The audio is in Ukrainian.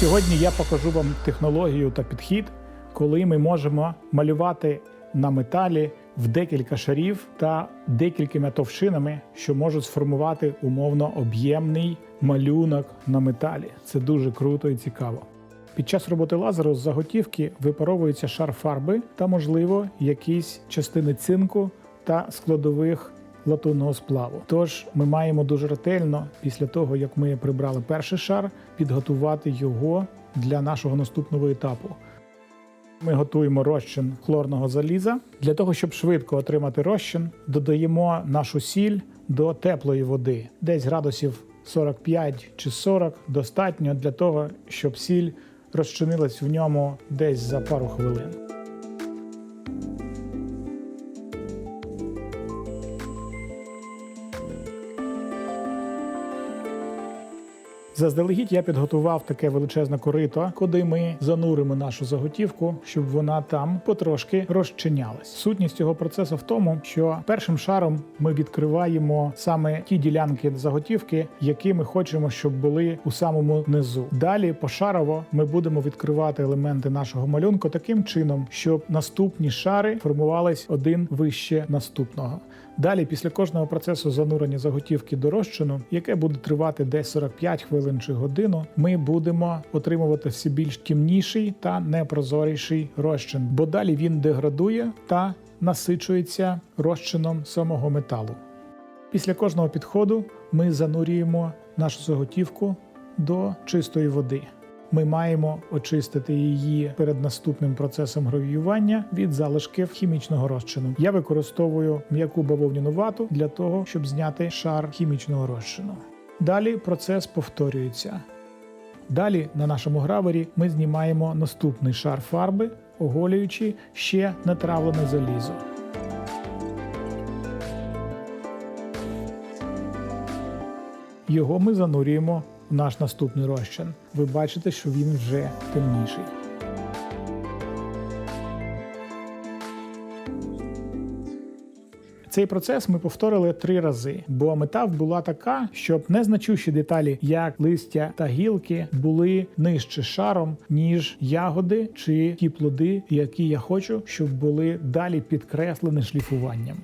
Сьогодні я покажу вам технологію та підхід, коли ми можемо малювати на металі в декілька шарів та декількома товщинами, що можуть сформувати умовно об'ємний малюнок на металі. Це дуже круто і цікаво. Під час роботи лазеру з заготівки випаровується шар фарби та, можливо, якісь частини цинку та складових латунного сплаву. Тож ми маємо дуже ретельно, після того як ми прибрали перший шар, підготувати його для нашого наступного етапу. Ми готуємо розчин хлорного заліза. Для того, щоб швидко отримати розчин, додаємо нашу сіль до теплої води, десь градусів 45 чи 40 достатньо для того, щоб сіль розчинилась в ньому десь за пару хвилин. Заздалегідь я підготував таке величезне корито, куди ми зануримо нашу заготівку, щоб вона там потрошки розчинялась. Сутність цього процесу в тому, що першим шаром ми відкриваємо саме ті ділянки заготівки, які ми хочемо, щоб були у самому низу. Далі пошарово ми будемо відкривати елементи нашого малюнку таким чином, щоб наступні шари формувались один вище наступного. Далі, після кожного процесу занурення заготівки до розчину, яке буде тривати десь 45 хвилин чи годину, ми будемо отримувати все більш темніший та непрозоріший розчин, бо далі він деградує та насичується розчином самого металу. Після кожного підходу ми занурюємо нашу заготівку до чистої води. Ми маємо очистити її перед наступним процесом гравіювання від залишків хімічного розчину. Я використовую м'яку бавовняну вату для того, щоб зняти шар хімічного розчину. Далі процес повторюється. Далі на нашому гравері ми знімаємо наступний шар фарби, оголюючи ще нетравлене залізо. Його ми занурюємо наш наступний розчин. Ви бачите, що він вже темніший. Цей процес ми повторили три рази, бо мета була така, щоб незначущі деталі, як листя та гілки, були нижче шаром, ніж ягоди чи ті плоди, які я хочу, щоб були далі підкреслені шліфуванням.